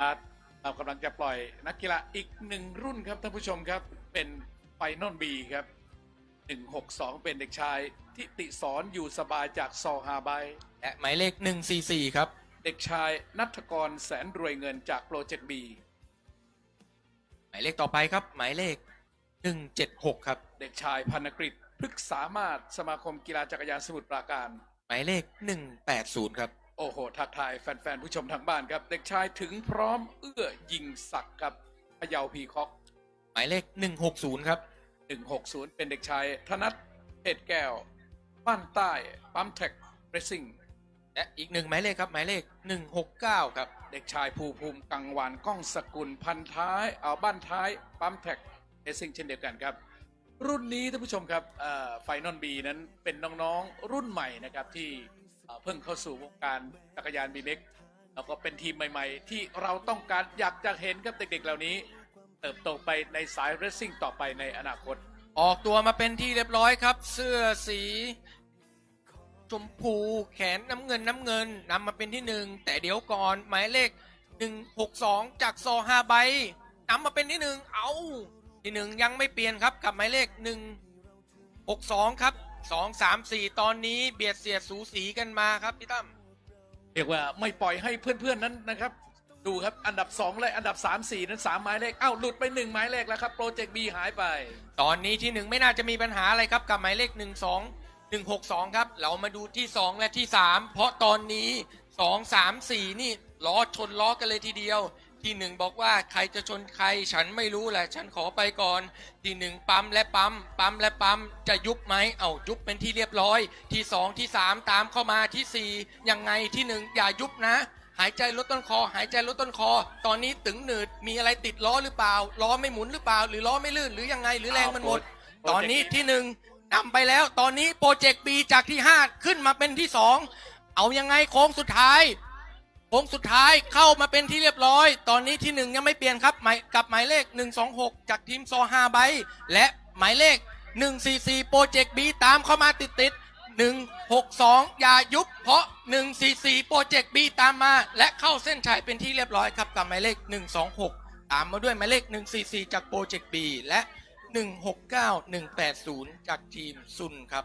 อาร์ตเรากำลังจะปล่อยนักกีฬาอีกหนึ่งรุ่นครับท่านผู้ชมครับเป็นไฟนอลบีครับ 162 เป็นเด็กชายทิติสอนอยู่สบายจากซอฮาไบและหมายเลข 144 ครับ เด็กชายนัทกรแสนรวยเงินจากโปรเจกต์บีหมายเลขต่อไปครับ หมายเลข 176 ครับ เด็กชายพันกฤษพฤกษสามารถสมาคมกีฬาจักรยานสมุทรปราการ หมายเลข 180 ครับ โอ้โห ทักทายแฟนๆ ผู้ชมทางบ้านครับ เด็กชายถึงพร้อมเอื้อยิงศักดิ์ครับพะเยาพีคอก หมายเลข 160 ครับ 160 เป็นเด็กชายธนัทเพชรแก้ว บ้านใต้ปั๊มแท็กเรซิ่งและอีกหนึ่งหมายเลขครับ หมายเลข 169 ครับ เด็กชายภูภูมิกังวานก้องสกุลพันท้ายเอาบ้านท้ายปั๊มแท็กเรซิ่งเช่นเดียวกันครับ รุ่นนี้ท่านผู้ชมครับไฟนอลบีนั้นเป็นน้องๆรุ่นใหม่นะครับที่ เพิ่งเข้าสู่วงการจักรยานบีเล็กแล้วก็เป็นทีมใหม่ ๆ ที่เราต้องการอยากจะเห็นครับเด็กๆเหล่านี้ เติบโตไปในสายเรซซิ่งต่อไปในอนาคต ออกตัวมาเป็นที่เรียบร้อยครับ เสื้อสีชมพูแขนน้ำเงินน้ำเงินนำมาเป็นที่หนึ่งแต่เดี๋ยวก่อนหมายเลข 162 จากซอฮาไบนำมาเป็นที่หนึ่งเอาที่หนึ่งยังไม่เปลี่ยนครับกับหมายเลข 162 ครับ 2 3 4ตอนนี้เบียดเสียดสูสีกันมาครับพี่ตั้มเรียกว่าไม่ปล่อยให้เพื่อนๆนั้นนะครับ ดูครับอันดับ2และอันดับ 3 4 นั้น 3 หมายเลขเอ้าหลุดไป 1 หมายเลขแล้วครับโปรเจกต์บีหายไป ตอนนี้ที่หนึ่งไม่น่าจะมีปัญหาอะไรครับกับหมายเลข 1 2 1 6 2 ครับ เรามาดูที่ 2 และที่ 3 เพราะตอนนี้ 2 3 4 นี่ล้อชนล้อกันเลยทีเดียว ที่หนึ่งบอกว่าใครจะชนใคร ฉันไม่รู้แหละ ฉันขอไปก่อน ที่หนึ่งปั๊มและปั๊ม ปั๊มและปั๊มจะยุบไหมเอายุบเป็นที่เรียบร้อย ที่สองที่สามตามเข้ามาที่สี่ยังไงที่หนึ่งอย่ายุบนะ หายใจลดต้นคอ หายใจลดต้นคอ ตอนนี้ตึงหนืดมีอะไรติดล้อหรือเปล่าล้อไม่หมุนหรือเปล่า หรือล้อไม่ลื่นหรือยังไงหรือแรงมันหมดโปรเจกต์ตอนนี้ที่หนึ่งนำไปแล้ว ตอนนี้โปรเจกต์บีจากที่ห้าขึ้นมาเป็นที่สองเอายังไงโค้งสุดท้าย โค้งสุดท้ายเข้ามาเป็นที่เรียบร้อย ตอนนี้ที่หนึ่งยังไม่เปลี่ยนครับหมายกับหมายเลข 126 จากทีมซอฮาไบและหมายเลข 144 โปรเจกต์บีตามเข้ามาติดติด162 อย่ายุบ เพราะ 144 โปรเจกต์บีตามมา และเข้าเส้นชัยเป็นที่เรียบร้อยครับกับหมายเลข 126 ตามมาด้วยหมายเลข 144 จากโปรเจกต์บีและ 169 180 จากทีมซุนครับ